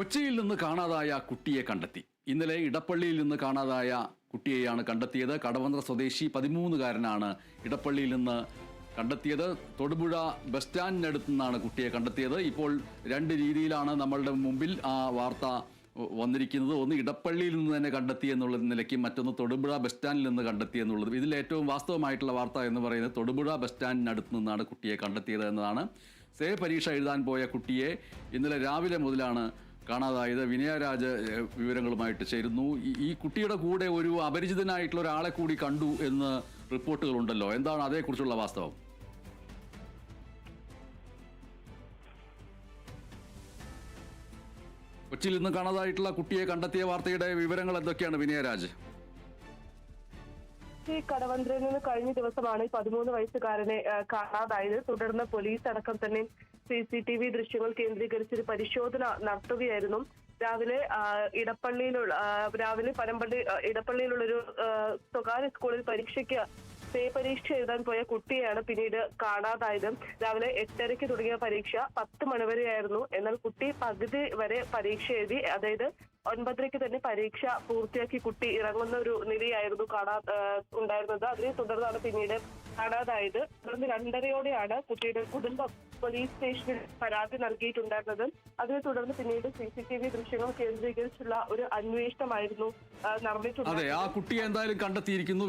കൊച്ചിയിൽ നിന്ന് കാണാതായ കുട്ടിയെ കണ്ടെത്തി. ഇന്നലെ ഇടപ്പള്ളിയിൽ നിന്ന് കാണാതായ കുട്ടിയെയാണ് കണ്ടെത്തിയത്. കടവന്ത്ര സ്വദേശി പതിമൂന്നുകാരനാണ് ഇടപ്പള്ളിയിൽ നിന്ന് കണ്ടെത്തിയത്. തൊടുപുഴ ബസ് സ്റ്റാൻഡിനടുത്ത് നിന്നാണ് കുട്ടിയെ കണ്ടെത്തിയത്. ഇപ്പോൾ രണ്ട് രീതിയിലാണ് നമ്മളുടെ മുമ്പിൽ ആ വാർത്ത വന്നിരിക്കുന്നത്. ഒന്ന് ഇടപ്പള്ളിയിൽ നിന്ന് തന്നെ കണ്ടെത്തി എന്നുള്ള നിലയ്ക്ക് മറ്റൊന്ന് തൊടുപുഴ ബസ് സ്റ്റാൻഡിൽ നിന്ന് കണ്ടെത്തി എന്നുള്ളത്. ഇതിൽ ഏറ്റവും വാസ്തവമായിട്ടുള്ള വാർത്ത എന്ന് പറയുന്നത് തൊടുപുഴ ബസ് സ്റ്റാൻഡിനടുത്ത് നിന്നാണ് കുട്ടിയെ കണ്ടെത്തിയത് എന്നതാണ്. സേ പരീക്ഷ എഴുതാൻ പോയ കുട്ടിയെ ഇന്നലെ രാവിലെ മുതലാണ് കാണാതായത് വിനയരാജ് വിവരങ്ങളുമായിട്ട് ചേരുന്നു. ഈ കുട്ടിയുടെ കൂടെ ഒരു അപരിചിതനായിട്ടുള്ള ഒരാളെ കൂടി കണ്ടു എന്ന് റിപ്പോർട്ടുകളുണ്ടല്ലോ. എന്താണ് അതേക്കുറിച്ചുള്ള വാസ്തവം? കൊച്ചിയിൽ നിന്ന് കാണാതായിട്ടുള്ള കുട്ടിയെ കണ്ടെത്തിയ വാർത്തയുടെ വിവരങ്ങൾ എന്തൊക്കെയാണ് വിനയരാജ്? ഈ കടവന്ത്രയിൽ നിന്ന് കഴിഞ്ഞ ദിവസമാണ് പതിമൂന്ന് വയസ്സുകാരനെ കാണാതായത്. തുടർന്ന് പോലീസ് അടക്കം തന്നെ സി സി ടി വി ദൃശ്യങ്ങൾ കേന്ദ്രീകരിച്ചൊരു പരിശോധന നടത്തുകയായിരുന്നു. രാവിലെ ഇടപ്പള്ളിയിലുള്ള രാവിലെ പനമ്പള്ളി ഇടപ്പള്ളിയിലുള്ള ഒരു സ്വകാര്യ സ്കൂളിൽ പരീക്ഷയ്ക്ക് പേ പരീക്ഷ എഴുതാൻ പോയ കുട്ടിയാണ് പിന്നീട് കാണാതായത്. രാവിലെ എട്ടരയ്ക്ക് തുടങ്ങിയ പരീക്ഷ പത്ത് മണിവരെയായിരുന്നു. എന്നാൽ കുട്ടി പകുതി വരെ പരീക്ഷ എഴുതി അതായത് ഒൻപതരയ്ക്ക് തന്നെ പരീക്ഷ പൂർത്തിയാക്കി കുട്ടി ഇറങ്ങുന്ന ഒരു നിലയായിരുന്നു കാണാ ഉണ്ടായിരുന്നത്. അതിനെ തുടർന്നാണ് പിന്നീട് കാണാതായത്. തുടർന്ന് രണ്ടരയോടെയാണ് കുട്ടിയുടെ കുടുംബം പോലീസ് സ്റ്റേഷനിൽ പരാതി നൽകിയിട്ടുണ്ടായിരുന്നത്. അതിനെ തുടർന്ന് പിന്നീട് സി സി ടി വി ദൃശ്യങ്ങൾ കേന്ദ്രീകരിച്ചുള്ള ഒരു അന്വേഷണമായിരുന്നു നടന്നിട്ടുള്ളത് അതെ ആ കുട്ടിയെ എന്തായാലും കണ്ടെത്തിയിരിക്കുന്നു.